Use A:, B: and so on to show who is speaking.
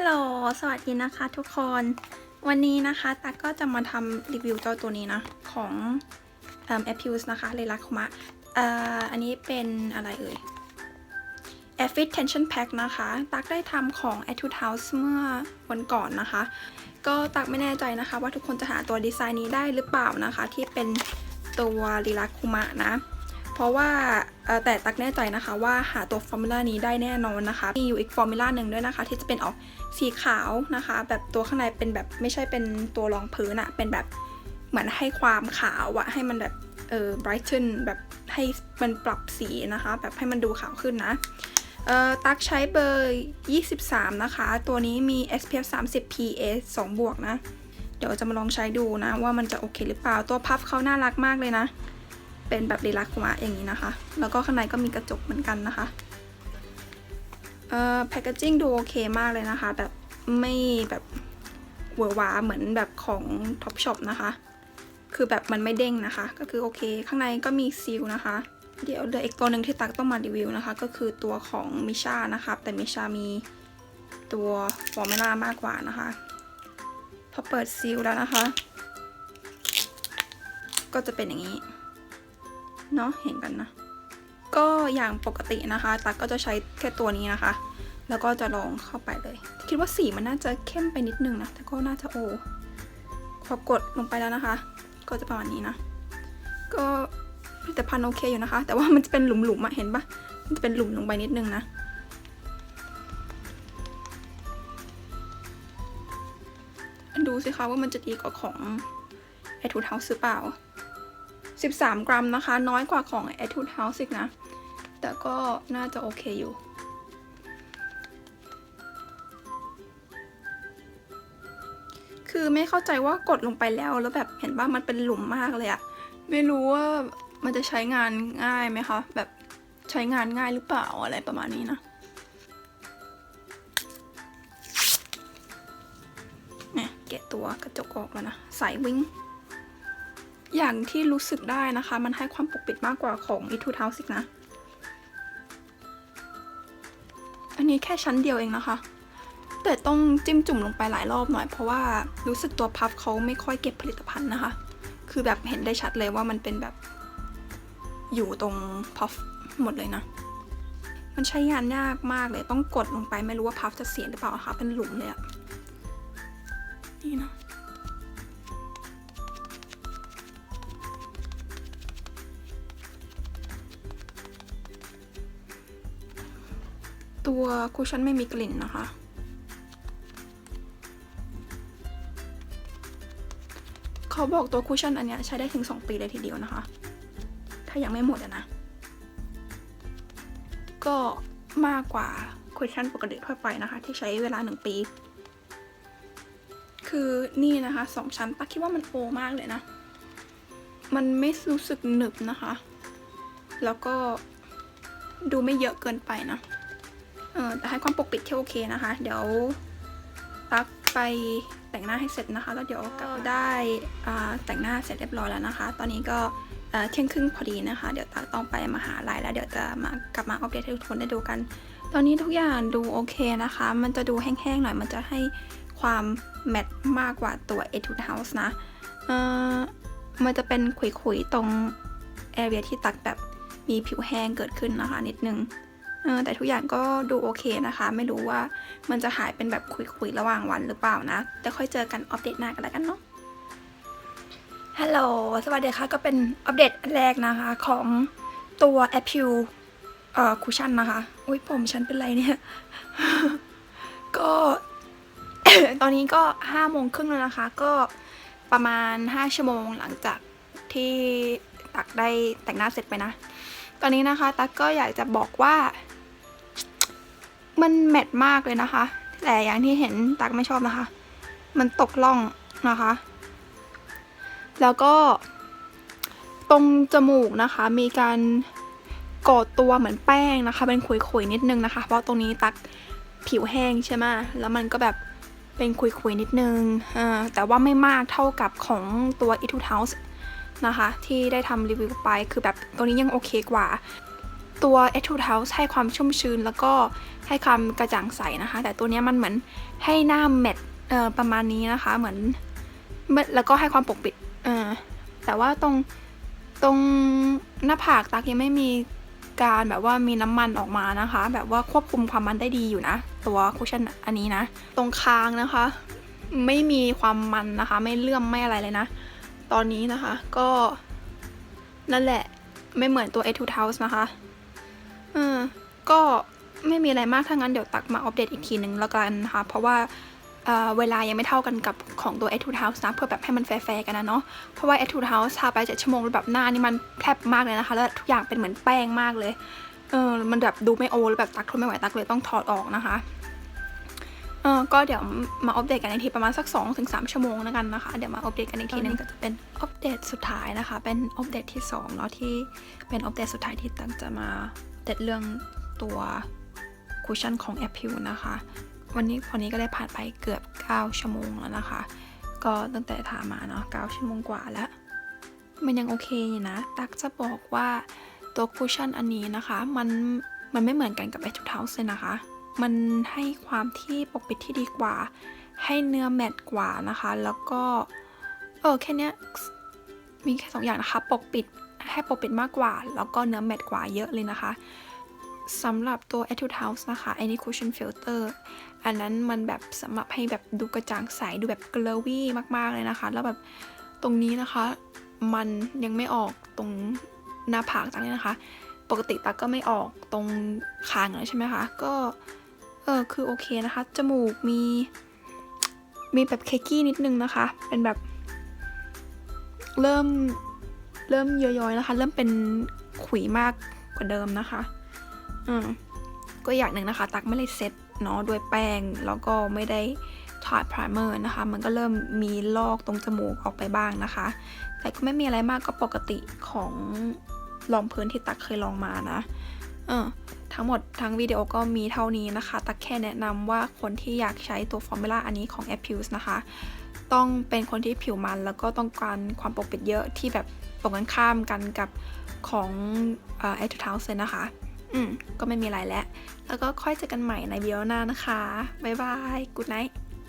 A: ลโหล สวัสดีนะคะทุกคน วันนี้นะคะตักก็จะมาทำรีวิวเจ้าตัวนี้นะ ของเอ่อ a p u s นะคะเลลักคุมะเอ่ออันนี้เป็นอะไรเอ่ย a f f i t Tension Pack นะคะ ตักได้ทำของ a t u d House เมื่อวันก่อนนะคะ ก็ตักไม่แน่ใจนะคะ ว่าทุกคนจะหาตัวดีไซน์นี้ได้หรือเปล่านะคะ ที่เป็นตัวลีลักคุมะนะ ราะว่าแต่ตักแน่ใจนะคะว่าหาตัวฟอร์มูลานี้ได้แน่นอนนะคะ มีอยู่อีกฟอร์มูลาหนึ่งด้วยนะคะ ที่จะเป็นออกสีขาวนะคะ แบบตัวข้างในเป็นแบบไม่ใช่เป็นตัวรองพื้นอะเป็นแบบเหมือนให้ความขาวอะให้มันแบบเออ brighten แบบให้มันปรับสีนะคะ แบบให้มันดูขาวขึ้นนะเอ่อตักใช้เบอร์ 23 นะคะ ตัวนี้มี SPF 30 PA 2 บวกนะ เดี๋ยวจะมาลองใช้ดูนะ ว่ามันจะโอเคหรือเปล่า ตัวพัฟเขาน่ารักมากเลยนะ เป็นแบบลีลาคุมะอย่างนี้นะคะ แล้วก็ข้างในก็มีกระจกเหมือนกันนะคะเอ่อแพคเกจิ้งดูโอเคมากเลยนะคะ แบบไม่แบบหวือหวาเหมือนแบบของ Top Shop นะคะ คือแบบมันไม่เด้งนะคะ ก็คือโอเค ข้างในก็มีซีลนะคะ เดี๋ยวเหลืออีกตัวหนึ่งที่ตักต้องมารีวิวนะคะ ก็คือตัวของมิชานะคะแต่มิชามีตัวฟอร์มูล่ามากกว่านะคะ พอเปิดซีลแล้วนะคะ ก็จะเป็นอย่างนี้ เนาะเห็นกันนะ ก็อย่างปกตินะคะ ตักก็จะใช้แค่ตัวนี้นะคะ แล้วก็จะลองเข้าไปเลย คิดว่าสีมันน่าจะเข้มไปนิดนึงนะ แต่ก็น่าจะโอพอกดลงไปแล้วนะคะ ก็จะประมาณนี้นะ ก็ผลิตภัณฑ์โอเคอยู่นะคะ แต่ว่ามันจะเป็นหลุมๆอะเห็นปะมันจะเป็นหลุมลงไปนิดนึงนะดูสิคะว่ามันจะดีกว่าของไอทูเทาหรือเปล่า 13 กรัมนะคะ น้อยกว่าของ a t u d House อีกนะ แต่ก็น่าจะโอเคอยู่คือไม่เข้าใจว่ากดลงไปแล้วแล้วแบบเห็นว่ามันเป็นหลุมมากเลยอะไม่รู้ว่ามันจะใช้งานง่ายไหมคะ แบบใช้งานง่ายหรือเปล่าอะไรประมาณนี้นะเนี่ยแกะตัวกระจกออกแล้วนะ สายวิ่ง อย่างที่รู้สึกได้นะคะ มันให้ความปกปิดมากกว่าของ e t u d House อีกนะ อันนี้แค่ชั้นเดียวเองนะคะ แต่ต้องจิ้มจุ่มลงไปหลายรอบหน่อย เพราะว่ารู้สึกตัวพัฟเขาไม่ค่อยเก็บผลิตภัณฑ์นะคะ คือแบบเห็นได้ชัดเลยว่ามันเป็นแบบอยู่ตรงพัฟหมดเลยนะ มันใช้งานยากมากเลย ต้องกดลงไปไม่รู้ว่าพัฟจะเสียหรือเปล่าะคะเป็นหลุมเลยอะ ตัวคุชชั่นไม่มีกลิ่นนะคะ เขาบอกตัวคุชชั่นอันเนี้ยใช้ได้ถึง 2 ปีเลยทีเดียวนะคะ ถ้ายังไม่หมดอะนะ ก็มากกว่าคุชชั่นปกติทั่วไปนะคะ ที่ใช้เวลา 1 ปี คือนี่นะคะสองชั้นตักคิดว่ามันโอมากเลยนะ มันไม่รู้สึกหนึบนะคะ แล้วก็ดูไม่เยอะเกินไปนะ เออแต่ให้ความปกปิดที่โอเคนะคะ เดี๋ยวตักไปแต่งหน้าให้เสร็จนะคะ แล้วเดี๋ยวก็ได้แต่งหน้าเสร็จเรียบร้อยแล้วนะคะ ตอนนี้ก็เที่ยงครึ่งพอดีนะคะ เดี๋ยวตักต้องไปมาหาลัยแล้วเดี๋ยวจะมากลับมาอัปเดตให้ทุกคนได้ดูกัน ตอนนี้ทุกอย่างดูโอเคนะคะ มันจะดูแห้งๆหน่อย มันจะให้ความแมทมากกว่าตัว Etude House นะเออมันจะเป็นขุยๆตรงแอเรียที่ตักแบบมีผิวแห้งเกิดขึ้นนะคะ นิดนึง เออแต่ทุกอย่างก็ดูโอเคนะคะ ไม่รู้ว่ามันจะหายเป็นแบบคุยๆระหว่างวันหรือเปล่านะ แต่ค่อยเจอกันอัปเดตหน้ากันแล้วกันเนาะฮัลโหลสวัสดีค่ะ ก็เป็นอัปเดตแรกนะคะ ของตัว a p p l เอ่อคุชชั่นนะคะ อุ้ยผมฉันเป็นไรเนี่ย ก็ ตอนนี้ก็ห้าโมงครึ่งแล้วนะคะ ก็ประมาณห้าชั่วโมงหลังจากที่ตักได้แต่งหน้าเสร็จไปนะ ตอนนี้นะคะ ตักก็อยากจะบอกว่า มันแมทมากเลยนะคะ แต่อย่างที่เห็นตักไม่ชอบนะคะ มันตกล่องนะคะ แล้วก็ ตรงจมูกนะคะ มีการกอตัวเหมือนแป้งนะคะ เป็นขุยๆนิดนึงนะคะ เพราะตรงนี้ตักผิวแห้งใช่ไหมแล้วมันก็แบบเป็นขุยๆนิดนึงอ่าแต่ว่าไม่มากเท่ากับของตัว Etude House นะคะ ที่ได้ทำรีวิวไป คือแบบตัวนี้ยังโอเคกว่า ตัว Etude House ให้ความชุ่มชื้น แล้วก็ให้ความกระจ่างใสนะคะ แต่ตัวนี้มันเหมือนให้หน้าแมตเอ่อประมาณนี้นะคะ เหมือนแล้วก็ให้ความปกปิดเออแต่ว่าตรงตรงหน้าผากตักยังไม่มีการแบบว่ามีน้ำมันออกมานะคะ แบบว่าควบคุมความมันได้ดีอยู่นะ ตัวคุชชั่นอันนี้นะ ตรงคางนะคะ ไม่มีความมันนะคะ ไม่เลื่อมไม่อะไรเลยนะ ตอนนี้นะคะก็นั่นแหละไม่เหมือนตัว Etude House นะคะ เออก็ไม่มีอะไรมากถ้างั้นเดี๋ยวตักมาอัปเดตอีกทีหนึ่งแล้วกันนะคะ เพราะว่าเเวลายังไม่เท่ากันกับของตัว Etude House นะ เพื่อแบบให้มันแฟร์ๆกันนะเนาะ เพราะว่า Etude House ทาไปเจ็ดชั่วโมงแล้วแบบหน้านี่มันแทบมากเลยนะคะ แล้วทุกอย่างเป็นเหมือนแป้งมากเลย เออ มันแบบดูไม่โอแล้วแบบตักทนไม่ไหวตักเลยต้องถอดออกนะคะ เออก็เดี๋ยวมาอัปเดตกันอีกทีประมาณสัก 2-3ถึงชั่วโมงแล้วกันนะคะ เดี๋ยวมาอัปเดตกันอีกทีหนึงก็จะเป็นอัปเดตสุดท้ายนะคะ เป็นอัปเดตที่2เนาะที่เป็นอัปเดตสุดท้ายที่ตั้งจะมาอัป เดตเรื่องตัวคุชชั่นของแอปพิวนะคะ วันนี้วันนี้ก็ได้ผ่านไปเกือบ 9 ชั่วโมงแล้วนะคะ ก็ตั้งแต่ถามมาเนาะ 9 ชั่วโมงกว่าแล้ว มันยังโอเคอยู่นะ ตักจะบอกว่าตัวคุชชั่นอันนี้นะคะ มัน มันไม่เหมือนกันกับ Etude House เลยนะคะ มันให้ความที่ปกปิดที่ดีกว่า ให้เนื้อแมตต์กว่านะคะ แล้วก็ เออแค่เนี้ยมีแค่สองอย่างนะคะ ปกปิด ให้โปกปิดมากกว่า แล้วก็เนื้อแมตต์กว่าเยอะเลยนะคะสำหรับตัว Etude House นะคะ Any Cushion Filter อันนั้นมันแบบสำหรับให้แบบดูกระจ่างใส ดูแบบ glowy มาก ๆ เลยนะคะ แล้วแบบตรงนี้นะคะ มันยังไม่ออกตรงหน้าผากจากนี้นะคะ ปกติตาก็ไม่ออกตรงคางแล้วใช่ไหมคะ ก็ เออคือโอเคนะคะ จมูกมี มีแบบเคกกี้นิดนึงนะคะ เป็นแบบ เริ่ม เริ่มย้อยๆนะคะเริ่มเป็นขุยมากกว่าเดิมนะคะ อืมก็อย่างหนึ่งนะคะ ตักไม่ได้เซ็ตเนาะด้วยแป้งแล้วก็ไม่ได้ทาพรายเมอร์นะคะ มันก็เริ่มมีลอกตรงจมูกออกไปบ้างนะคะ แต่ก็ไม่มีอะไรมากก็ปกติของรองพื้นที่ตักเคยลองมานะ เออทั้งหมดทั้งวิดีโอก็มีเท่านี้นะคะ ตักแค่แนะนำว่าคนที่อยากใช้ตัวฟอร์มูล่าอันนี้ของ a p p u s นะคะ ต้องเป็นคนที่ผิวมันแล้วก็ต้องการความปกปิดเยอะที่แบบตรงกันข้ามกันกับของเอ่อ Etude House เลยนะคะ อืม ก็ไม่มีอะไรแล้ว แล้วก็ค่อยเจอกันใหม่ในวิดีโอหน้านะคะ บ๊ายบายกู d ไนท์